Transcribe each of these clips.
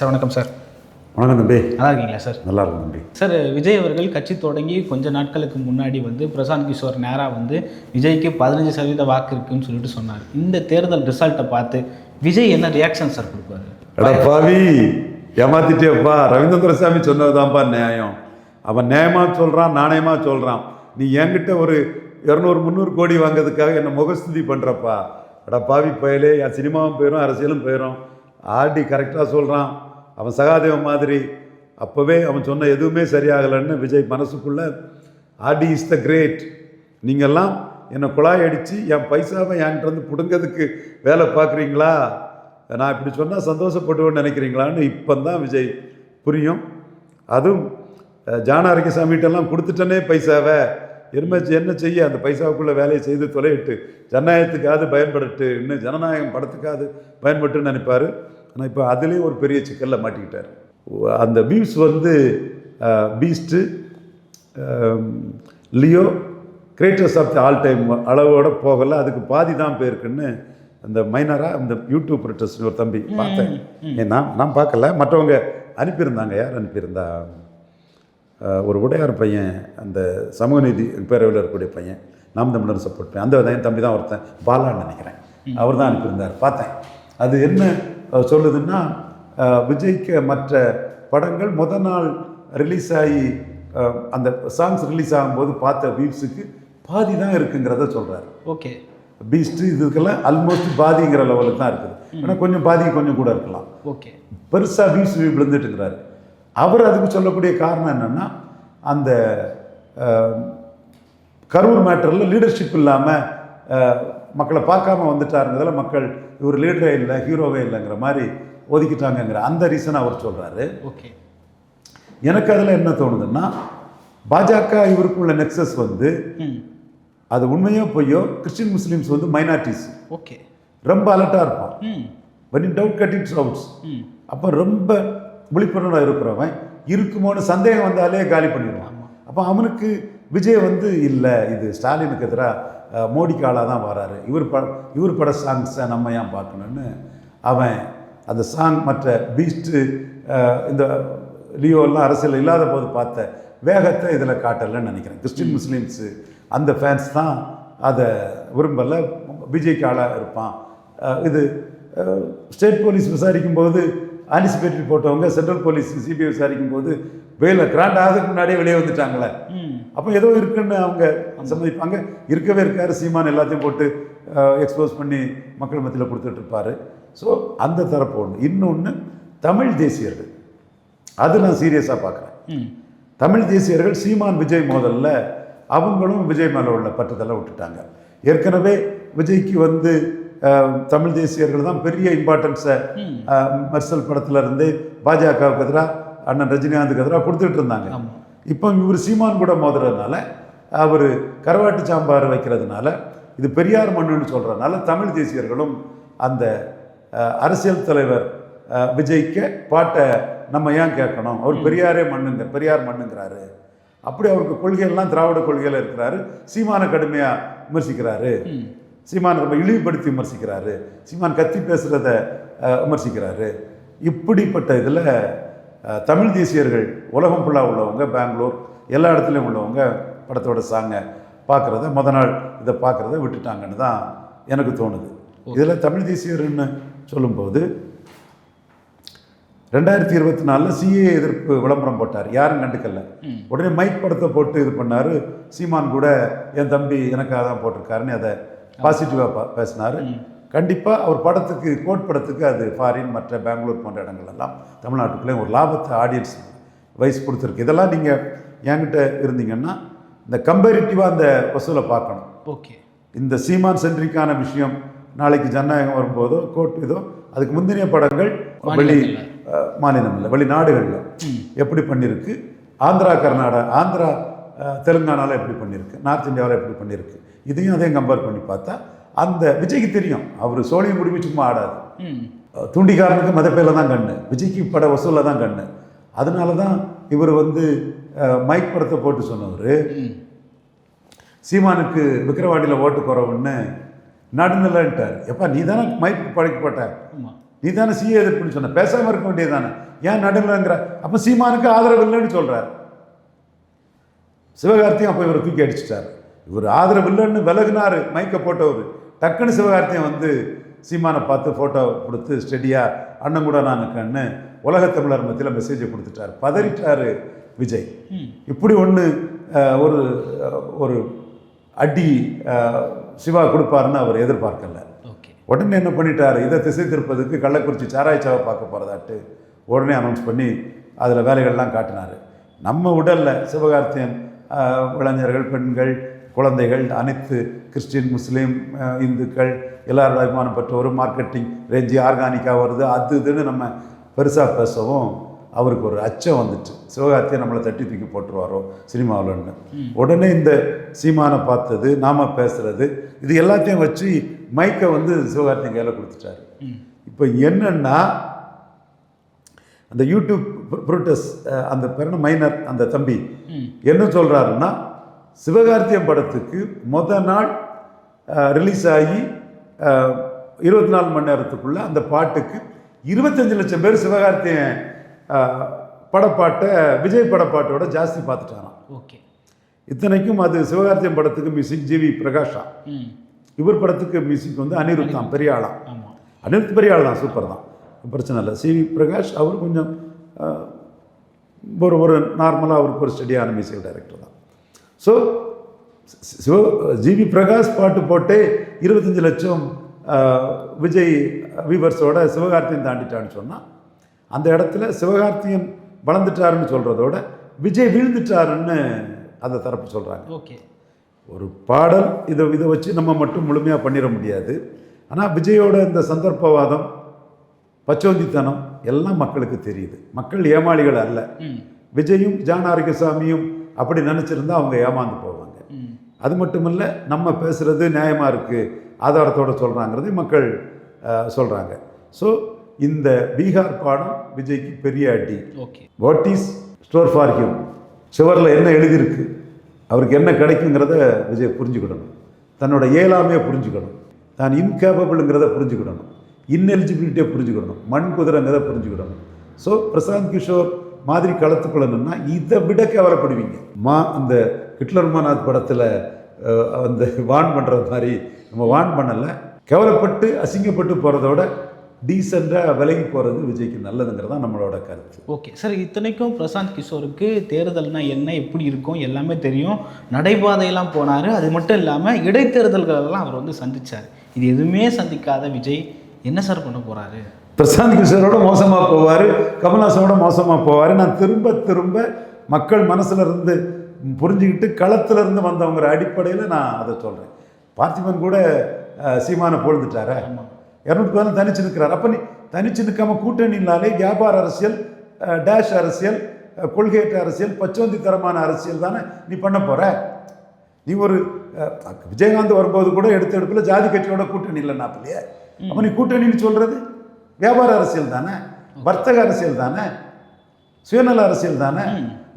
Sir வணக்கம் sir. வணக்கம் தம்பி. நல்லா இருக்கீங்களா சார்? நல்லா இருக்கும் தம்பி. சார் விஜய் அவர்கள் கட்சி தொடங்கி கொஞ்ச நாட்களுக்கு முன்னாடி வந்து பிரசாந்த் கிஷோர் நேராக வந்து விஜய்க்கு பதினஞ்சு சதவீத வாக்கு இருக்குன்னு சொல்லிட்டு சொன்னார். இந்த தேர்தல் ரிசல்ட்டை பார்த்து விஜய் என்ன ரியாக்ஷன் சார் கொடுப்பாரு? எடா பாவி ஏமாத்திட்டேப்பா ரவீந்திர சாமி சொன்னதுதான்ப்பா நியாயம். அவன் நியாயமா சொல்றான் நாணயமா சொல்றான். நீ என்கிட்ட ஒரு இரநூறு முந்நூறு கோடி வாங்கிறதுக்காக என்னை முகஸ்துதி பண்றப்பா. எடா பாவி பயலே என் சினிமாவும் போயிடும் அரசியலும் போயிடும் ஆடி கரெக்டாக சொல்றான். அவன் சகாதேவன் மாதிரி. அப்போவே அவன் சொன்ன எதுவுமே சரியாகலைன்னு விஜய் மனசுக்குள்ளே ஆடி இஸ் த கிரேட். நீங்கள்லாம் என்னை குழாய் அடித்து என் பைசாவை என்கிட்ட வந்து பிடுங்கிறதுக்கு வேலை பார்க்குறீங்களா? நான் இப்படி சொன்னால் சந்தோஷப்படுவேன்னு நினைக்கிறீங்களான்னு இப்போ தான் விஜய் புரியும். அதுவும் ஜானாரிக்க சாமிகிட்டெல்லாம் கொடுத்துட்டனே பைசாவை. என்ன என்ன செய்ய? அந்த பைசாவுக்குள்ளே வேலையை செய்து தொலையிட்டு ஜனநாயகத்துக்காவது பயன்படட்டு இன்னும் ஜனநாயகம் படத்துக்காவது பயன்பட்டுன்னு நினைப்பார். ஆனால் இப்போ அதுலேயும் ஒரு பெரிய சிக்கலில் மாட்டிக்கிட்டார். அந்த வியூஸ் வந்து Beast Leo greatest of the all time அளவோட போகல. அதுக்கு பாதி தான் போயிருக்குன்னு அந்த மைனராக அந்த யூடியூப் ரிட்டர்ஸ் ஒரு தம்பி பார்த்தேன். ஏன் நான் நான் பார்க்கல. மற்றவங்க அனுப்பியிருந்தாங்க. யார் அனுப்பியிருந்தா? ஒரு உடையார் பையன் அந்த சமூக நீதி பேரவையில் இருக்கக்கூடிய பையன் நாம் தமிழர் சப்போர்ட் பையன். அந்த என் தம்பி தான் ஒருத்தன். பாலான்னு நினைக்கிறேன். அவர் தான் அனுப்பியிருந்தார். பார்த்தேன். அது என்ன சொல்லுதுன்னா விஜய்க்கு மற்ற படங்கள் முத நாள் ரிலீஸ் ஆகி அந்த சாங்ஸ் ரிலீஸ் ஆகும்போது பார்த்த வியூஸுக்கு பாதி தான் இருக்குங்கிறத சொல்கிறார் ஓகே. பீஸ்ட்டு இதுக்கெல்லாம் ஆல்மோஸ்ட் பாதிங்கிற லெவலுக்கு தான் இருக்குது. ஆனால் கொஞ்சம் பாதி கொஞ்சம் கூட இருக்கலாம். ஓகே. பெருசாக வியூஸ் விழுந்துட்டுங்கிறாரு அவர் அதுக்கு சொல்லக்கூடிய காரணம் என்னென்னா அந்த கரூர் மேட்டரில் லீடர்ஷிப் இல்லாமல் மக்களை பார்க்காம வந்துட்டாருங்கிறதுல மக்கள் இவர் லீடரே இல்லை ஹீரோவே இல்லைங்கிற மாதிரி ஒதுக்கிட்டாங்கங்கிற அந்த ரீசனை அவர் சொல்கிறாரு ஓகே. எனக்கு அதில் என்ன தோணுதுன்னா பாஜக இவருக்குள்ள நெக்ஸஸ் வந்து அது உண்மையோ பொய்யோ கிறிஸ்டின் முஸ்லீம்ஸ் வந்து மைனாரிட்டிஸ் ஓகே. ரொம்ப அலர்ட்டாக இருப்பான். when in doubt cut its outs ம். அப்போ ரொம்ப விழிப்புணர்வாக இருக்கிறவன் இருக்குமோன்னு சந்தேகம் வந்தாலே காலி பண்ணிடுவான். அப்போ அவனுக்கு விஜய் வந்து இல்லை இது ஸ்டாலினுக்கு எதிராக மோடிக்கு ஆளாக தான் வராரு. இவர் பட இவர் பட சாங்ஸை நம்ம ஏன் பார்க்கணுன்னு அவன் அந்த சாங் மற்ற பீஸ்ட்டு இந்த லியோலாம் அரசியல் இல்லாத போது பார்த்த வேகத்தை இதில் காட்டலைன்னு நினைக்கிறேன். கிறிஸ்டின் முஸ்லீம்ஸு அந்த ஃபேன்ஸ் தான் அதை விரும்பலை. விஜய்க்கு ஆளாக இருப்பான். இது ஸ்டேட் போலீஸ் விசாரிக்கும் போது ஆன்டிசிபேட்டரி போட்டவங்க சென்ட்ரல் போலீஸ் சிபிஐ விசாரிக்கும் போது வேலை கிராண்ட் ஆகிறதுக்கு முன்னாடியே வெளியே வந்துட்டாங்களே. அப்போ ஏதோ இருக்குன்னு அவங்க சம்மதிப்பாங்க. இருக்கவே இருக்காரு சீமான் எல்லாத்தையும் போட்டு எக்ஸ்போஸ் பண்ணி மக்கள் மத்தியில் கொடுத்துட்டு இருப்பாரு. ஸோ அந்த தரப்பு ஒன்று இன்னொன்று தமிழ் தேசியர்கள். அது நான் சீரியஸாக பார்க்குறேன் தமிழ் தேசியர்கள் சீமான் விஜய் மோதல்ல அவங்களும் விஜய் மேலே உள்ள பற்றத்தெல்லாம் விட்டுட்டாங்க. ஏற்கனவே விஜய்க்கு வந்து தமிழ் தேசியர்கள் தான் பெரிய இம்பார்ட்டன்ஸை மெர்சல் படத்துல இருந்து பாஜகவுக்கு எதிராக அண்ணன் ரஜினிகாந்துக்கு எதிராக கொடுத்துட்டு இருந்தாங்க. இப்போ இவர் சீமான் கூட மோதுறதுனால அவர் கருவாட்டு சாம்பார் வைக்கிறதுனால இது பெரியார் மண்ணுன்னு சொல்கிறதுனால தமிழ் தேசியர்களும் அந்த அரசியல் தலைவர் விஜய்க்க பாட்டை நம்ம ஏன் கேட்கணும்? அவர் பெரியாரே மண்ணுங்க பெரியார் மண்ணுங்கிறாரு. அப்படி அவருக்கு கொள்கையெல்லாம் திராவிட கொள்கையில் இருக்கிறாரு. சீமானை கடுமையாக விமர்சிக்கிறாரு. சீமானை ரொம்ப இழிவுபடுத்தி விமர்சிக்கிறாரு. சீமான் கத்தி பேசுகிறத விமர்சிக்கிறாரு. இப்படிப்பட்ட இதில் தமிழ் தேசியர்கள் உலகம் ஃபுல்லாக உள்ளவங்க பெங்களூர் எல்லா இடத்துலையும் உள்ளவங்க படத்தோட சாங்கை பார்க்குறத முத நாள் இதை பார்க்குறத விட்டுட்டாங்கன்னு தான் எனக்கு தோணுது. இதில் தமிழ் தேசியர்னு சொல்லும்போது ரெண்டாயிரத்தி இருபத்தி நாலில் சிஏ எதிர்ப்பு விளம்பரம் போட்டார். யாரும் கண்டுக்கல. உடனே மைக் படத்தை போட்டு இது பண்ணார். சீமான் கூட என் தம்பி எனக்காக தான் போட்டிருக்காருன்னு அதை பாசிட்டிவாக பேசினார். கண்டிப்பாக அவர் படத்துக்கு கோட் படத்துக்கு அது ஃபாரின் மற்ற பெங்களூர் போன்ற இடங்கள் எல்லாம் தமிழ்நாட்டுக்குள்ளே ஒரு லாபத்தை ஆடியன்ஸ் வைஸ் கொடுத்துருக்கு. இதெல்லாம் நீங்கள் என்கிட்ட இருந்தீங்கன்னா இந்த கம்பேரிட்டிவாக அந்த வசூலை பார்க்கணும். ஓகே. இந்த சீமான் சென்ட்ரிக்கான விஷயம் நாளைக்கு ஜனநாயகம் வரும்போதோ கோட் இதோ அதுக்கு முந்தினிய படங்கள் வெளி மாநிலம் இல்லை வெளிநாடுகளில் எப்படி பண்ணியிருக்கு ஆந்திரா கர்நாடகா ஆந்திரா அஹ், தெலுங்கானால எப்படி பண்ணியிருக்கு நார்த் இந்தியாவில் எப்படி பண்ணியிருக்கு இதையும் அதையும் கம்பேர் பண்ணி பார்த்தா அந்த விஜய்க்கு தெரியும். அவர் சோழியம் முடிவு சும்மா ஆடாது. தூண்டிக்காரனுக்கு மதப்பேல தான் கண்ணு விஜய்க்கு பட வசூலில் தான் கண்ணு. அதனால தான் இவர் வந்து மைக் படத்தை போட்டு சொன்னவர். சீமானுக்கு விக்கிரவாண்டியில் ஓட்டு குறவுன்னு நடுநிலைன்ட்டார். எப்பா நீ தானே மைக் படைக்க போட்ட? ஆமாம் நீ தானே சிஏ எதிர்ப்புன்னு சொன்ன? பேசாமல் இருக்க வேண்டியது தானே ஏன் நடுநிலைங்கிற? அப்போ சீமானுக்கு ஆதரவு இல்லைன்னு சொல்கிறார் சிவகார்த்தியும் அப்போ இவரை தூக்கி அடிச்சிட்டார். இவர் ஆதரவு இல்லைன்னு விலகுனாரு மைக்க போட்டவர். டக்குன்னு சிவகார்த்தியம் வந்து சீமானை பார்த்து ஃபோட்டோ கொடுத்து ஸ்டெடியாக அண்ணன் கூட நான் இருக்கேன்னு உலகத் தமிழர் மத்தியில் மெசேஜை கொடுத்துட்டார். பதறிட்டாரு விஜய். இப்படி ஒன்று ஒரு ஒரு அடி சிவா கொடுப்பாருன்னு அவர் எதிர்பார்க்கல. ஓகே. உடனே என்ன பண்ணிட்டார்? இதை திசை திருப்பதுக்கு கள்ளக்குறிச்சி சாராய்ச்சாவை பார்க்க போகிறதாட்டு உடனே அனௌன்ஸ் பண்ணி அதில் வேலைகள்லாம் காட்டினார். நம்ம உடலில் சிவகார்த்தியன் இளைஞர்கள் பெண்கள் குழந்தைகள் அனைத்து கிறிஸ்டின் முஸ்லீம் இந்துக்கள் எல்லாரோட அபிமானம் பெற்றோரும் மார்க்கெட்டிங் ரேஞ்சு ஆர்கானிக்காக வருது. அது இதுன்னு நம்ம பெருசாக பேசவும் அவருக்கு ஒரு அச்சம் வந்துச்சு. சிவகார்த்தியை நம்மளை தட்டி தூக்கி போட்டுருவாரோ சினிமாவில்னு உடனே இந்த சீமானை பார்த்தது நாம பேசுறது இது எல்லாத்தையும் வச்சு மைக்கை வந்து சிவகார்த்தியன் கையில் கொடுத்துட்டாரு. இப்போ என்னன்னா அந்த யூடியூப் புரோட்டஸ் அந்த பிறன மைனர் அந்த தம்பி. என்ன சொல்கிறாருன்னா சிவகார்த்தியம் படத்துக்கு முத நாள் ரிலீஸ் ஆகி இருபத்தி நாலு மணி நேரத்துக்குள்ள அந்த பாட்டுக்கு இருபத்தஞ்சு லட்சம் பேர் சிவகார்த்தியன் படப்பாட்டை விஜய் படப்பாட்டோட ஜாஸ்தி பார்த்துட்டாராம். ஓகே. இத்தனைக்கும் அது சிவகார்த்தியம் படத்துக்கு மியூசிக் ஜிவி பிரகாஷா. இவர் படத்துக்கு மியூசிக் வந்து அனிருத் தான் பெரிய ஆளா. ஆமாம் அனிருத் பெரிய ஆள் தான் சூப்பர் தான். பிரச்சனை இல்லை. சிவி பிரகாஷ் அவர் கொஞ்சம் ஒரு ஒரு நார்மலாக அவருக்கு ஒரு ஸ்டடியான மியூசிக் டைரக்டர் தான். ஸோ சிவ ஜிவி பிரகாஷ் பாட்டு போட்டே இருபத்தஞ்சு லட்சம் விஜய் வீவர்ஸோட சிவகார்த்தியன் தாண்டிட்டான்னு சொன்னால் அந்த இடத்துல சிவகார்த்தியன் வளர்ந்துட்டாருன்னு சொல்கிறதோட விஜய் வீழ்ந்துட்டாருன்னு அந்த தரப்பு சொல்கிறாங்க ஓகே. ஒரு பாடல் இதை இதை வச்சு நம்ம மட்டும் முழுமையாக பண்ணிட முடியாது. ஆனால் விஜயோட இந்த சந்தர்ப்பவாதம் பச்சோந்தித்தனம் எல்லாம் மக்களுக்கு தெரியுது. மக்கள் ஏமாளிகள் அல்ல. விஜயும் ஜான் ஆரோக்கியசாமியும் அப்படி நினச்சிருந்தா அவங்க ஏமாந்து போவாங்க. அது மட்டுமல்ல நம்ம பேசுகிறது நியாயமாக இருக்குது ஆதாரத்தோட சொல்கிறாங்கிறது மக்கள் சொல்கிறாங்க ஸோ இந்த பீகார் பாடம் விஜய்க்கு பெரிய அடி. Okay. What is store for him சுவரில் என்ன எழுதியிருக்கு? அவருக்கு என்ன கிடைக்குங்கிறத விஜய் புரிஞ்சுக்கிடணும். தன்னோட இயலாமையை புரிஞ்சுக்கணும் தான் இன்கேபபிள்ங்கிறத புரிஞ்சுக்கிடணும். இன்எலிஜிபிலிட்டியை புரிஞ்சுக்கிடணும் மண் குதிரைங்கிறத புரிஞ்சுக்கிடணும் ஸோ பிரசாந்த் கிஷோர் மாதிரி களத்துக்குள்ளணும்னா இதை விட கவரப்படுவீங்க மா அந்த ஹிட்லர் மாநாத் படத்தில் அந்த வான் பண்ணுறது மாதிரி நம்ம வான் பண்ணலை. கேவலப்பட்டு அசிங்கப்பட்டு போகிறதோட டீசெண்டாக விலகி போகிறது விஜய்க்கு நல்லதுங்கிறது தான் நம்மளோட கருத்து. ஓகே. சார் இத்தனைக்கும் பிரசாந்த் கிஷோருக்கு தேர்தல்னா என்ன எப்படி இருக்கும் எல்லாமே தெரியும். நடைபாதையெல்லாம் போனார். அது மட்டும் இல்லாமல் இடைத்தேர்தல்களெல்லாம் அவர் வந்து சந்திச்சார். இது எதுவுமே சந்திக்காத விஜய். என்ன சார் பண்ண போகிறாரு பிரசாந்த் கிஷோரோட மோசமாக போவார் கமல்ஹாசனோட மோசமாக போவார். நான் திரும்ப திரும்ப மக்கள் மனசுல இருந்து புரிஞ்சுக்கிட்டு களத்துல இருந்து வந்தவங்கிற அடிப்படையில் நான் அதை சொல்கிறேன் பார்த்திபன் கூட சீமானை பொழுதுட்டாரே இரநூத்தி பதினாலு தனிச்சு நிற்கிறார் அப்போ நீ தனிச்சு நிற்காம கூட்டணினாலே வியாபார அரசியல் டேஷ் அரசியல் கொள்கையற்ற அரசியல் பச்சோந்தி தரமான அரசியல் தானே நீ பண்ண போற? நீ ஒரு விஜயகாந்த் வரும்போது கூட எடுத்த எடுப்பில் ஜாதி கட்சியோட கூட்டணி இல்லை நாப்பிலையே அப்போ நீ கூட்டணின்னு சொல்றது? வியாபார அரசியல் தானே? வர்த்தக அரசியல் தானே? சுயநல அரசியல் தானே?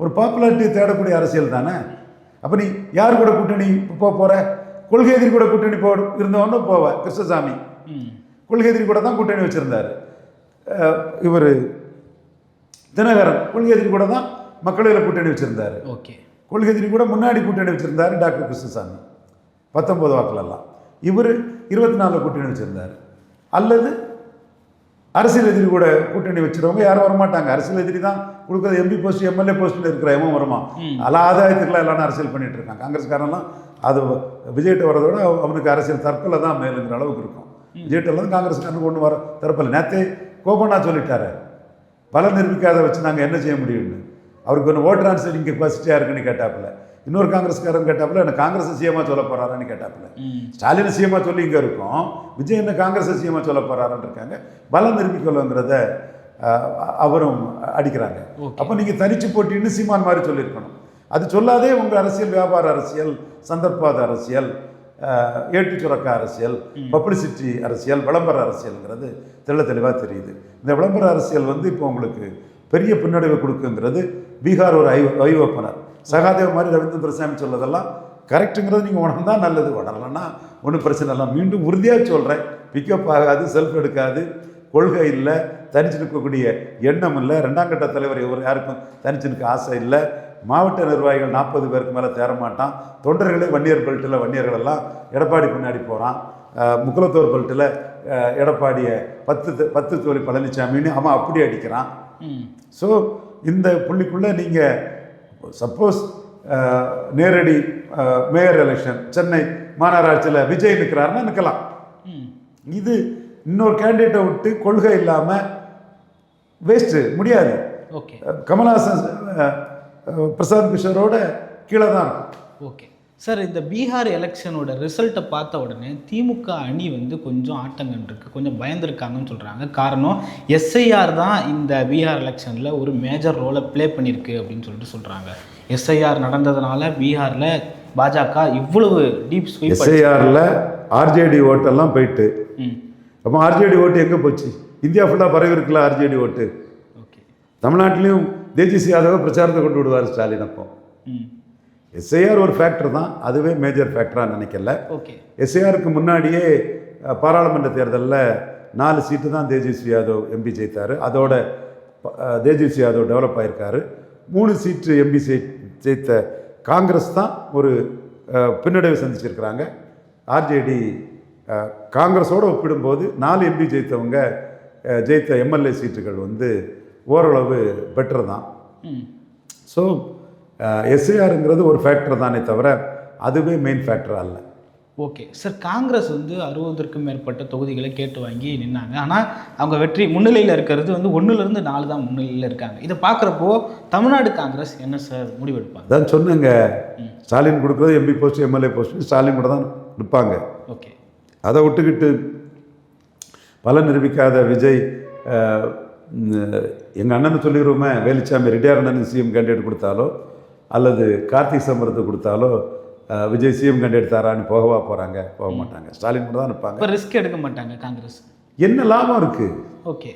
ஒரு பாப்புலாரிட்டி தேடக்கூடிய அரசியல் தானே? அப்போ நீ யார் கூட கூட்டணி போக போற? கொள்கை எதிரி கூட கூட்டணி போ இருந்தவொன்னு போவ கிருஷ்ணசாமி. கொள்கை எதிரி கூட தான் கூட்டணி வச்சிருந்தார். இவர் தினகரன் கொள்கை எதிரி கூட தான் மக்களவையில் கூட்டணி வச்சிருந்தார். ஓகே. கொள்கை எதிரி கூட முன்னாடி கூட்டணி வச்சிருந்தார் டாக்டர் கிருஷ்ணசாமி. பத்தொன்பது வாக்குலலாம் இவர் இருபத்தி நாலில் கூட்டணி வச்சிருந்தார். அல்லது அரசியல் எதிரி கூட கூட்டணி வச்சிருவங்க யாரும் வரமாட்டாங்க. அரசியல் எதிரி தான் கொடுக்குறது எம்பி போஸ்ட் எம்எல்ஏ போஸ்ட்டில் இருக்கிற எவன் வருமா அதெல்லாம் ஆதாயத்துக்குலாம் எல்லாரும் அரசியல் பண்ணிட்டு இருக்காங்க. காங்கிரஸ்காரன்லாம் அது விஜய்கிட்ட வரதோட அவ- அவனுக்கு அரசியல் தற்கொலை தான் மேலுங்கிற அளவுக்கு இருக்கும். விஜய்கிட்டலாம் காங்கிரஸ்காரனுக்கு ஒன்று வர தரப்பில்லை. நேற்றே கோபண்ணா சொல்லிட்டாரு. பலம் நிரூபிக்காத வச்சு நாங்கள் என்ன செய்ய முடியும்னு. அவருக்கு ஒன்று ஓட் டிரான்ஸ்லேட்டிங் கெப்பாசிட்டியாக இருக்குன்னு கேட்டாப்புல. இன்னொரு காங்கிரஸ்காரன் கேட்டாப்புல என்ன காங்கிரஸ் சிஎம்மா சொல்ல போறாரான்னு கேட்டாப்புல. ஸ்டாலின் சிஎம்மா சொல்லி இங்கே இருக்கோம். விஜய் என்ன காங்கிரஸ் சிஎம்மா சொல்ல போறாருன்னு இருக்காங்க. பலம் நிரூபிக்கலங்கிறத அஹ், அவரும் அடிக்கிறாங்க. அப்போ நீங்கள் தனிச்சு போட்டின்னு சீமான் மாதிரி சொல்லியிருக்கணும். அது சொல்லாதே உங்கள் அரசியல் வியாபார அரசியல் சந்தர்ப்பாத அரசியல் ஏட்டு சுரக்க அரசியல் பப்ளிசிட்டி அரசியல் விளம்பர அரசியல்ங்கிறது தெள்ள தெளிவாக தெரியுது. இந்த விளம்பர அரசியல் வந்து இப்போ உங்களுக்கு பெரிய பின்னடைவை கொடுக்குங்கிறது பீகார் ஒரு ஐ ஐவப்பனர் சகாதேவ் மாதிரி ரவீந்திர சாமி சொல்லதெல்லாம் கரெக்டுங்கிறது நீங்கள் உணர்ந்தா நல்லது. உணரலன்னா ஒன்றும் பிரச்சனை இல்லை. மீண்டும் உறுதியாக சொல்கிறேன் பிக்கப் ஆகாது செல்ஃப் எடுக்காது. கொள்கை இல்லை. தனிச்சு நிற்கக்கூடிய எண்ணம் இல்லை. ரெண்டாம் கட்ட தலைவர் இவர் யாருக்கும் தனிச்சு நிற்க ஆசை இல்லை. மாவட்ட நிர்வாகிகள் நாற்பது பேருக்கு மேலே தேர மாட்டான். தொண்டர்களே வன்னியர் பெல்ட்டில் வன்னியர்கள் எல்லாம் எடப்பாடி பின்னாடி போகிறான் முக்குலத்தோர் பெல்ட்டில் எடப்பாடியை பத்து பத்து தோழி பழனிசாமின்னு அவன் அப்படி அடிக்கிறான். ஸோ இந்த புள்ளிக்குள்ளே நீங்கள் சப்போஸ் நேரடி அஹ், மேயர் எலெக்ஷன் சென்னை மாநகராட்சியில் விஜய் நிற்கிறாருன்னா நிற்கலாம் இது இன்னொரு கேண்டிடேட்டை விட்டு கொள்கை இல்லாமல் வேஸ்ட்டு முடியாது. ஓகே. கமல்ஹாசன் அஹ், பிரசாந்த் கிஷோரோட கீழே தான் இருக்கும். ஓகே. சார் இந்த பீகார் எலெக்ஷனோட ரிசல்ட்டை பார்த்த உடனே திமுக அணி வந்து கொஞ்சம் ஆட்டங்கன் இருக்கு கொஞ்சம் பயந்துருக்காங்கன்னு சொல்கிறாங்க காரணம் எஸ்ஐஆர் தான் இந்த பீகார் எலெக்ஷனில் ஒரு மேஜர் ரோலை ப்ளே பண்ணியிருக்கு அப்படின்னு சொல்லிட்டு சொல்கிறாங்க எஸ்ஐஆர் நடந்ததுனால பீகாரில் பாஜக இவ்வளவு டீப் ஸ்வீப் எஸ்ஐஆரில் ஆர்ஜேடி ஓட்டெல்லாம் போயிட்டு. ம். அப்போ ஆர்ஜேடி ஓட்டு எங்கே போச்சு? இந்தியா ஃபுல்லாக பரவி இருக்குல்ல ஆர்ஜேடி ஓட்டு ஓகே. தமிழ்நாட்டிலையும் தேஜஸ்வி யாதவை பிரச்சாரத்தை கொண்டு விடுவார் ஸ்டாலின் அப்போ. ம். எஸ்ஐஆர் ஒரு ஃபேக்டர் தான். அதுவே மேஜர் ஃபேக்டராக நினைக்கல. ஓகே எஸ்ஐஆருக்கு முன்னாடியே பாராளுமன்ற தேர்தலில் நாலு சீட்டு தான் தேஜஸ்வி யாதவ் எம்பி ஜெயித்தார். அதோட தேஜஸ்வி யாதவ் டெவலப் ஆயிருக்காரு. மூணு சீட்டு எம்பி ஜெயித்த காங்கிரஸ் தான் ஒரு பின்னடைவை சந்திச்சிருக்கிறாங்க. ஆர்ஜேடி காங்கிரஸோடு ஒப்பிடும்போது நாலு எம்பி ஜெயித்தவங்க ஜெயித்த எம்எல்ஏ சீட்டுகள் வந்து ஓரளவு பெட்டர் தான். ஸோ எஸ்ஏஆருங்கிறது ஒரு ஃபேக்டர் தானே தவிர அதுவே மெயின் ஃபேக்டர் அல்ல. ஓகே. சார் காங்கிரஸ் வந்து அறுபதற்கும் மேற்பட்ட தொகுதிகளை கேட்டு வாங்கி நின்னாங்க. ஆனால் அவங்க வெற்றி முன்னிலையில் இருக்கிறது வந்து ஒன்றுலேருந்து நாலு தான் முன்னிலையில் இருக்காங்க. இதை பார்க்குறப்போ தமிழ்நாடு காங்கிரஸ் என்ன சார் முடிவெடுப்பாங்க? அதான் சொன்னேங்க. ஸ்டாலின் கொடுக்குறது MP post MLA post Stalin கூட தான் இருப்பாங்க ஓகே. அதை விட்டுக்கிட்டு பலன் நிரூபிக்காத விஜய் எங்கள் அண்ணன் சொல்லிடுவோமே வேலுச்சாமி ரிட்டையர் அண்ணனுக்கு சிஎம் கேண்டிடேட் கொடுத்தாலோ அல்லது கார்த்திக் சம்பரத்தை கொடுத்தாலோ விஜய் சிஎம் கேண்டிடேட் தாரான்னு போகவா போகிறாங்க போக மாட்டாங்க. ஸ்டாலின் கூட தான் இப்போ ரிஸ்க் எடுக்க மாட்டாங்க காங்கிரஸ். என்ன லாபம் இருக்குது ஓகே.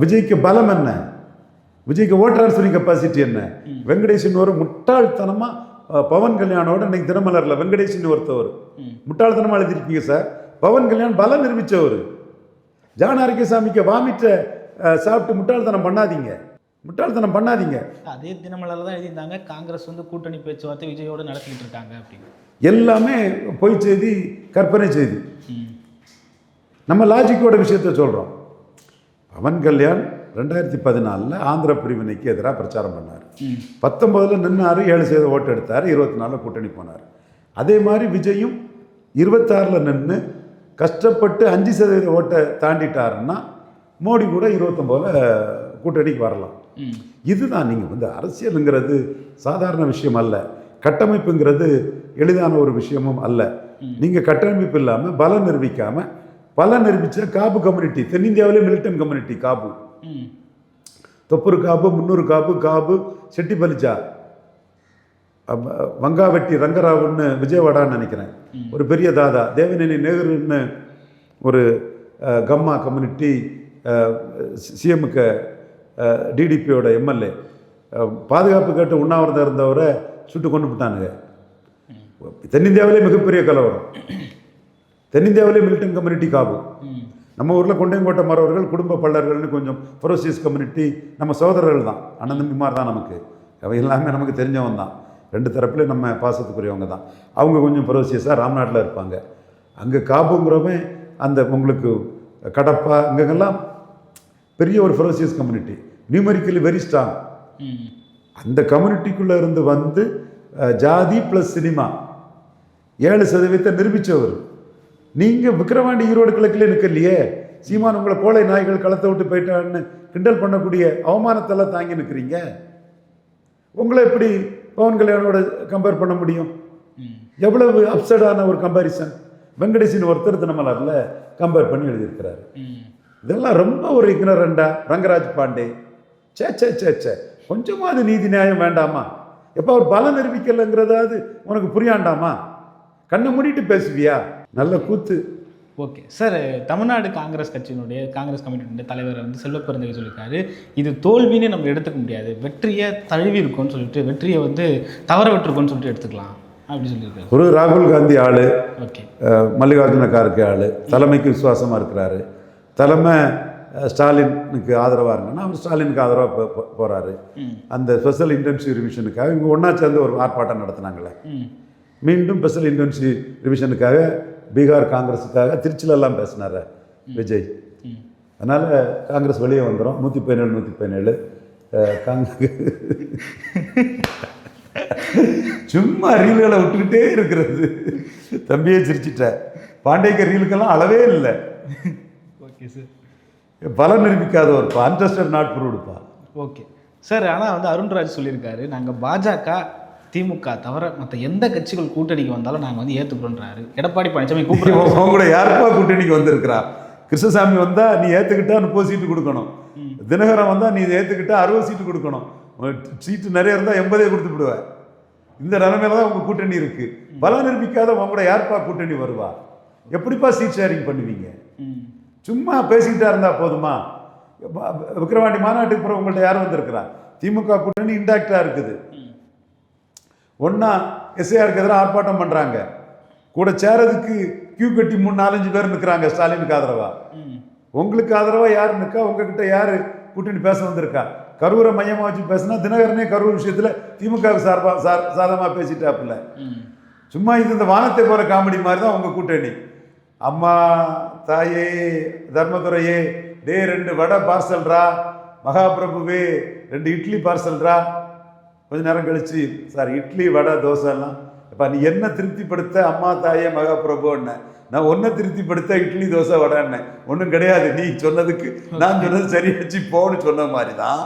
விஜய்க்கு பலம் என்ன? விஜய்க்கு ஓட்டர் ஆன்சரிங் கெப்பாசிட்டி என்ன வெங்கடேஷன் ஒரு முட்டாள்தனமா அஹ், பவன் கல்யாணோட இன்னைக்கு தினமலர்ல வெங்கடேஷன் ஒருத்தவர். ம். முட்டாள்தனமா எழுதிருக்கீங்க சார். பவன் கல்யாண் பலம் நிரூபிச்சவர். ஜான ஆரோக்கியசாமிக்கு வாமிட்ட சாப்பிட்டு முட்டாள்தனம் பண்ணாதீங்க. முட்டாள்தனம் பண்ணாதீங்க. அதே தினமலரில் தான் எழுதியிருந்தாங்க. காங்கிரஸ் வந்து கூட்டணி பேச்சுவார்த்தை விஜயோட நடத்திக்கிட்டு இருக்காங்க அப்படின்னு. எல்லாமே பொய் செய்தி கற்பனை செய்தி. நம்ம லாஜிக்கோட விஷயத்த சொல்கிறோம் பவன் கல்யாண் ரெண்டாயிரத்தி பதினாலில் ஆந்திர பிரிவினைக்கு எதிராக பிரச்சாரம் பண்ணார். ம். பத்தொன்பதில் நின்னார் ஏழு சதவீத ஓட்டு எடுத்தார் இருபத்தி நாலில் கூட்டணி போனார். அதே மாதிரி விஜயும் இருபத்தாறில் நின்று கஷ்டப்பட்டு அஞ்சு சதவீத ஓட்டை தாண்டிட்டாருன்னா மோடி கூட இருபத்தொம்போதில் கூட்டணிக்கு வரலாம். இதுதான் நீங்கள் வந்து அரசியலுங்கிறது சாதாரண விஷயம் அல்ல. கட்டமைப்புங்கிறது எளிதான ஒரு விஷயமும் அல்ல. நீங்கள் கட்டமைப்பு இல்லாமல் பலம் நிரூபிக்காமல் பலம் நிரூபித்த காபு கம்யூனிட்டி தென்னிந்தியாவிலே மிலிட்டன் கம்யூனிட்டி காபு. தொப்பூர் காப்பு முன்னூறு காப்பு காப்பு செட்டி பலிச்சா வங்காவெட்டி ரங்கராவுன்னு விஜயவாடான்னு நினைக்கிறேன். ஒரு பெரிய தாதா தேவநேனி நேருன்னு ஒரு கம்மா கம்யூனிட்டி சிஎம்முக்கு டிடிபியோட எம்எல்ஏ பாதுகாப்பு கேட்டு உண்ணாவிரதம் இருந்தவரை சுட்டு கொண்டு விட்டானுங்க. தென்னிந்தியாவிலே மிகப்பெரிய கலவரம். தென்னிந்தியாவிலே மிலிட்டன் கம்யூனிட்டி காபு. நம்ம ஊரில் கொண்டையங்கோட்டை மறவர்கள் குடும்ப பள்ளர்கள்னு கொஞ்சம் ஃபெரோசியஸ் கம்யூனிட்டி நம்ம சகோதரர்கள் தான். அண்ணன் தம்பிமார் தான் நமக்கு. அவை எல்லாமே நமக்கு தெரிஞ்சவன் தான். ரெண்டு தரப்புலையும் நம்ம பாசத்துக்குரியவங்க தான். அவங்க கொஞ்சம் ஃபெரோசியஸாக ராம்நாட்டில் இருப்பாங்க. அங்கே காப்புங்கிறவன் அந்த உங்களுக்கு கடப்பா இங்கெல்லாம் பெரிய ஒரு ferocious community numerically very strong அந்த கம்யூனிட்டிக்குள்ளே இருந்து வந்து ஜாதி ப்ளஸ் சினிமா ஏழு சதவீதத்தை நிரூபித்தவர் நீங்கள் விக்கிரவாண்டி ஈரோடு கிழக்கில் நிற்கலையே சீமான் உங்களை கோழை நாய்கள் களத்தை விட்டு போயிட்டான்னு கிண்டல் பண்ணக்கூடிய அவமானத்தெல்லாம் தாங்கி நிற்கிறீங்க உங்களை எப்படி பவன் கல்யாணோட கம்பேர் பண்ண முடியும்? எவ்வளவு அப்சடான ஒரு கம்பாரிசன் வெங்கடேசின் ஒருத்தர் தினமலரில் கம்பேர் பண்ணி எழுதியிருக்கிறாரு. இதெல்லாம் ரொம்ப ஒரு இக்னரண்டா ரங்கராஜ் பாண்டே. சே சே சே சே கொஞ்சமாவது நீதி நியாயம் வேண்டாமா? எப்போ அவர் பலம் நிரூபிக்கலைங்கிறதாவது உனக்கு புரியாண்டாமா? கண்ணை மூடிட்டு பேசுவியா? நல்ல கூத்து. ஓகே. சார் தமிழ்நாடு காங்கிரஸ் கட்சியினுடைய காங்கிரஸ் கமிட்டியுடைய தலைவர் வந்து செல்வப்பெருந்தகை சொல்லியிருக்காரு. இது தோல்வின்னு நம்ம எடுத்துக்க முடியாது. வெற்றியை தழுவி இருக்கும்னு சொல்லிட்டு வெற்றியை வந்து தவற விட்டுருக்கோன்னு சொல்லிட்டு எடுத்துக்கலாம் அப்படி சொல்லியிருக்காரு. ஒரு ராகுல் காந்தி ஆளு. ஓகே. மல்லிகார்ஜுன கார்கே ஆளு. தலைமைக்கு விசுவாசமாக இருக்கிறாரு. தலைமை ஸ்டாலினுக்கு ஆதரவாக இருங்கன்னா அவர் ஸ்டாலினுக்கு ஆதரவாக போகிறாரு அந்த ஸ்பெஷல் இன்டென்சிவ் ரிவிஷனுக்காக இவங்க ஒன்றா சேர்ந்து ஒரு ஆர்ப்பாட்டம் நடத்துனாங்களே. மீண்டும் ஸ்பெஷல் இன்டென்சிவ் ரிவிஷனுக்காக பீகார் காங்கிரஸுக்காக திருச்சிலெல்லாம் பேசினார் விஜய். அதனால் காங்கிரஸ் வெளியே வந்துடும் நூற்றி பதினேழு நூற்றி பதினேழு காங்கிரஸ் சும்மா ரீல்களை விட்டுக்கிட்டே இருக்கிறது. தம்பியே சிரிச்சிட்ட. பாண்டேக்கர் ரீலுக்கெல்லாம் அளவே இல்லை. ஓகே சார் பலன் நிரூபிக்காத ஒரு அன்டஸ்டட் நாட் ப்ரூவ்டுப்பா ஓகே சார் ஆனால் வந்து அருண்ராஜ் சொல்லியிருக்காரு நாங்கள் பாஜக திமுக தவிர மற்ற எந்த கட்சிகள் கூட்டணிக்கு வந்தாலும் நாங்கள் வந்து ஏற்றுக்கிறோன்றாரு எடப்பாடி பழனிசாமி கூப்பிடுறோம் உன் கூட யாருப்பா கூட்டணிக்கு வந்திருக்கிறா? கிருஷ்ணசாமி வந்தா நீ ஏத்துக்கிட்டா முப்பது சீட்டு கொடுக்கணும். தினகரன் வந்தா நீ ஏத்துக்கிட்டா அறுபது சீட்டு கொடுக்கணும். சீட்டு நிறைய இருந்தா எண்பதே கொடுத்து விடுவ. இந்த நிலைமையில தான் உங்க கூட்டணி இருக்கு. பல நிரூபிக்காத உங்க கூட யாருப்பா கூட்டணி வருவா? எப்படிப்பா சீட் ஷேரிங் பண்ணுவீங்க? சும்மா பேசிக்கிட்டா இருந்தா போதுமா? விக்கிரவாண்டி மாநாட்டுக்கு அப்புறம் உங்கள்ட்ட யார் வந்திருக்கிறா? திமுக கூட்டணி இன்டாக்டா இருக்குது. ஒண்ணா எஸ்ஐஆருக்கு எதிராக ஆர்ப்பாட்டம் பண்றாங்க. கூட சேரதுக்கு கியூ கட்டி மூணு நாலஞ்சு பேர் நிற்கிறாங்க ஸ்டாலினுக்கு ஆதரவா. உங்களுக்கு ஆதரவா யார் நிற்கா உங்ககிட்ட யாரு கூட்டணி பேச வந்திருக்கா? கரூரை மையமா வச்சு பேசினா தினகரனே கரூர் விஷயத்துல திமுக சார்பா சார் சாதகமா பேசிட்டாப்புல. சும்மா இது இந்த வானத்தை போற காமெடி மாதிரி தான் உங்க கூட்டணி. அம்மா தாயே தர்மதுரையே டே ரெண்டு வடை பார்சல்ரா மகாபிரபுவே ரெண்டு இட்லி பார்சல்ரா கொஞ்ச நேரம் கழிச்சு சார் இட்லி வடை தோசை இப்போ நீ என்ன திருப்திப்படுத்த அம்மா தாயே மகாபிரபுன்ன? நான் ஒன்றை திருப்திப்படுத்த இட்லி தோசை வடைன்னு? ஒன்றும் கிடையாது நீ சொன்னதுக்கு. நான் சொன்னது சரி வச்சு போன்னு சொன்ன மாதிரி தான்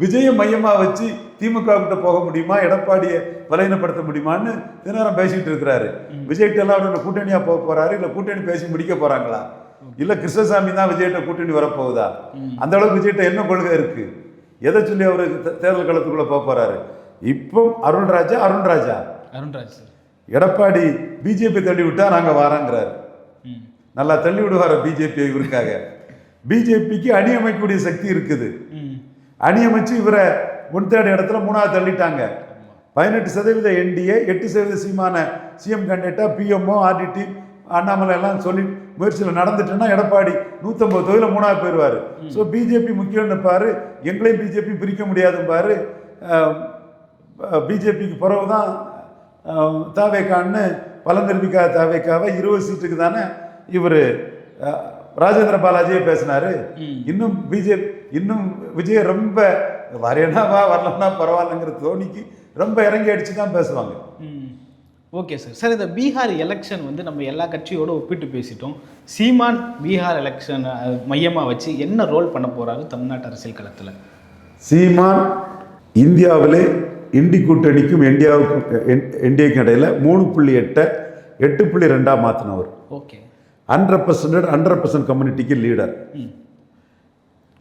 விஜயை மையமாக வச்சு திமுக கிட்ட போக முடியுமா? எடப்பாடியை பலையினப்படுத்த முடியுமான்னு தினகரன் பேசிட்டு இருக்கிறாரு. விஜய்கிட்ட எல்லாம் அவரோட கூட்டணியா போக போறாரு இல்ல கூட்டணி பேசி முடிக்க போறாங்களா? இல்ல கிருஷ்ணசாமி தான் விஜய்கிட்ட கூட்டணி வரப்போகுதா? அந்த அளவுக்கு விஜய்கிட்ட என்ன கொள்கை இருக்கு? எதை சொல்லி அவரு தேர்தல் களத்துக்குள்ள போக போறாரு? இப்போ அருண்ராஜா அருண்ராஜா அருண்ராஜ் எடப்பாடி பிஜேபி தள்ளி விட்டா நாங்க வாராங்கிறாரு. நல்லா தள்ளி விடுவார பிஜேபி இவருக்காக? பிஜேபிக்கு அணி அமைக்கக்கூடிய சக்தி இருக்குது. ம் அணி அமைச்சு இவரை ஒன் தேர்ட் இடத்துல மூணாவது தள்ளிட்டாங்க. பதினெட்டு சதவீத என்டிஏ எட்டு சதவீத சீமான சிஎம் கேண்டிடேட்டா பிஎம்ஓ ஆர்டிடி அண்ணாமலை எல்லாம் சொல்லி முயற்சியில் நடந்துட்டுன்னா எடப்பாடி நூற்றம்பது தொகுதியில் மூணாவது போயிடுவார். ஸோ பிஜேபி முக்கியம்னு பாரு எங்களையும் பிஜேபி பிரிக்க முடியாதும்பாரு பிஜேபிக்கு பிறகு தான் தாவேக்கான்னு பலன் நிரூபிக்காத தாவேக்காவை இருபது சீட்டுக்கு தானே இவர் ராஜேந்திர பாலாஜியே பேசினாரு. இன்னும் பிஜேபி இன்னும் விஜய் ரொம்ப வரையனா வா வரலன்னா பரவாயில்லைங்கிற தோனிக்கு ரொம்ப இறங்கி அடிச்சு தான் பேசுவாங்க. Okay sir. சார் இந்த பீகார் எலெக்ஷன் வந்து நம்ம எல்லா கட்சியோட ஒப்பிட்டு பேசிட்டோம். சீமான் பீகார் எலெக்ஷன் மையமாக வச்சு என்ன ரோல் பண்ண போறாரு தமிழ்நாட்டு அரசியல் களத்தில்? சீமான் இந்தியாவிலே இண்டி கூட்டணிக்கும் இந்தியாவுக்கும் என்டிஏக்கும் இடையில மூணு புள்ளி எட்டை எட்டு புள்ளி ரெண்டாக மாற்றினவர் okay. Hundred percent hundred percent கம்யூனிட்டிக்கு லீடர்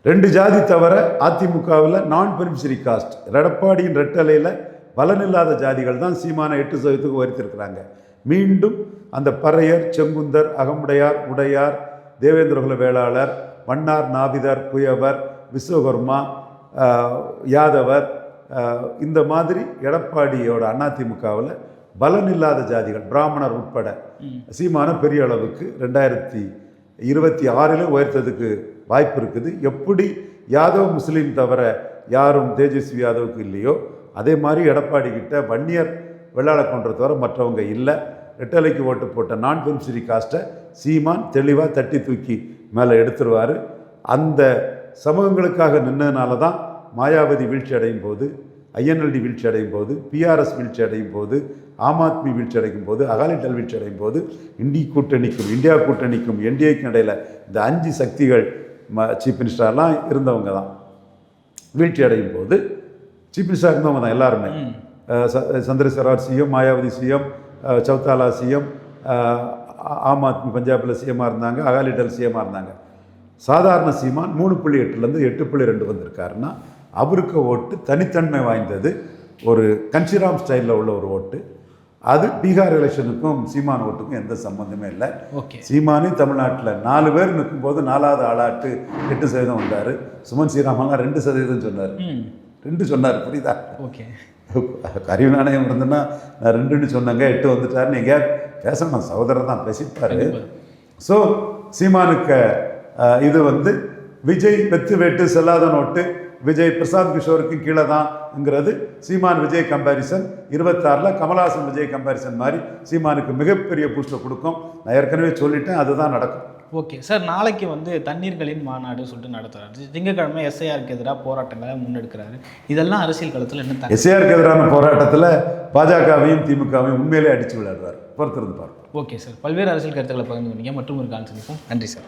ரெண்டு ஜாதி தவிர அதிமுகவில் நான் பெனிஃபிஷரி காஸ்ட் எடப்பாடியின் ரெட்டலையில் பலனில்லாத ஜாதிகள் தான் சீமான எட்டு சதவீதத்துக்கு உயர்த்திருக்கிறாங்க. மீண்டும் அந்த பறையர் செங்குந்தர் அகமுடையார் உடையார் தேவேந்திரகுல வேளாளர் மன்னார் நாபிதர் குயவர் விஸ்வகர்மா யாதவர் இந்த மாதிரி எடப்பாடியோட அதிமுகவில் பலனில்லாத ஜாதிகள் பிராமணர் உட்பட. சீமான பெரிய அளவுக்கு ரெண்டாயிரத்தி இருபத்தி ஆறில் உயர்த்ததுக்கு வாய்ப்பு இருக்குது. எப்படி யாதவ் முஸ்லீம் தவிர யாரும் தேஜஸ்வி யாதவுக்கு இல்லையோ அதே மாதிரி எடப்பாடி கிட்ட வன்னியர் வெள்ளாள கொன்ற தவிர மற்றவங்க இல்லை. ரெட்டலைக்கு ஓட்டு போட்ட நான் பென்சிரி காஸ்ட்டை சீமான் தெளிவாக தட்டி தூக்கி மேலே எடுத்துருவார். அந்த சமூகங்களுக்காக நின்னதுனால தான் மாயாவதி வீழ்ச்சி அடையும் போது ஐஎன்எல்டி வீழ்ச்சி அடையும் போது பிஆர்எஸ் வீழ்ச்சி அடையும் போது ஆம் ஆத்மி வீழ்ச்சி அடையும் போது அகாலிதள் வீழ்ச்சி அடையும் போது இந்தி கூட்டணிக்கும் இந்தியா கூட்டணிக்கும் என்டிஏக்கும் இடையில இந்த அஞ்சு சக்திகள் ம சீஃப் மினிஸ்டர்லாம் இருந்தவங்க தான். வீழ்ச்சி அடையும் போது சீஃப் மினிஸ்டர் இருந்தவங்க தான் எல்லாருமே. Chandrasekhar CM Mayawati CM Chautala CM Aam Aadmi பஞ்சாபில் சிஎம்மாக இருந்தாங்க அகாலிடல் சிஎம்மாக இருந்தாங்க. சாதாரண சீமான் மூணு புள்ளி எட்டுலேருந்து எட்டு புள்ளி ரெண்டு வந்திருக்காருன்னா அவருக்கு ஓட்டு தனித்தன்மை வாய்ந்தது. ஒரு கன்சிராம் ஸ்டைலில் உள்ள ஒரு ஓட்டு. அது பீகார் எலெக்ஷனுக்கும் சீமான் ஓட்டுக்கும் எந்த சம்மந்தமே இல்லை. ஓகே. சீமானே தமிழ்நாட்டில் நாலு பேர் நிற்கும்போது நாலாவது ஆளாட்டு எட்டு சதவீதம் வந்தார். சுமன் ஸ்ரீராமன்லாம் ரெண்டு சதவீதம் சொன்னார். ரெண்டு சொன்னார் புரியுதா? ஓகே. அறிவு நாணயம் இருந்ததுன்னா நான் ரெண்டுன்னு சொன்னாங்க எட்டு வந்துட்டாருன்னு எங்கேயா பேசணும் சகோதரர் தான் பேசிப்பாரு. ஸோ சீமானுக்கு இது வந்து விஜய் வெத்து வெட்டு செல்லாத நோட்டு விஜய் பிரசாந்த் கிஷோருக்கு கீழே தான்ங்கிறது சீமான் விஜய் கம்பேரிசன் இருபத்தாறில் கமலஹாசன் விஜய் கம்பேரிசன் மாதிரி சீமானுக்கு மிகப்பெரிய பூஸ்ட்டை கொடுக்கும். நான் ஏற்கனவே சொல்லிட்டேன் அதுதான் நடக்கும். ஓகே சார் நாளைக்கு வந்து தண்ணீர்களின் மாநாடு சொல்லிட்டு நடத்துறாரு. திங்கட்கிழமை எஸ்ஐஆருக்கு எதிராக போராட்டங்களை முன்னெடுக்கிறாரு. இதெல்லாம் அரசியல் களத்தில் என்ன தகவல்? எஸ்ஏஆருக்கு எதிரான போராட்டத்தில் பாஜகவையும் திமுகவையும் உண்மையிலே அடித்து விளையாடுவார் பொறுத்திருந்து பார்ப்போம். Okay sir. பல்வேறு அரசியல் கருத்துக்களை பகிர்ந்து கொண்டீங்க. மற்றும் ஒரு கால் சந்திப்போம். நன்றி சார்.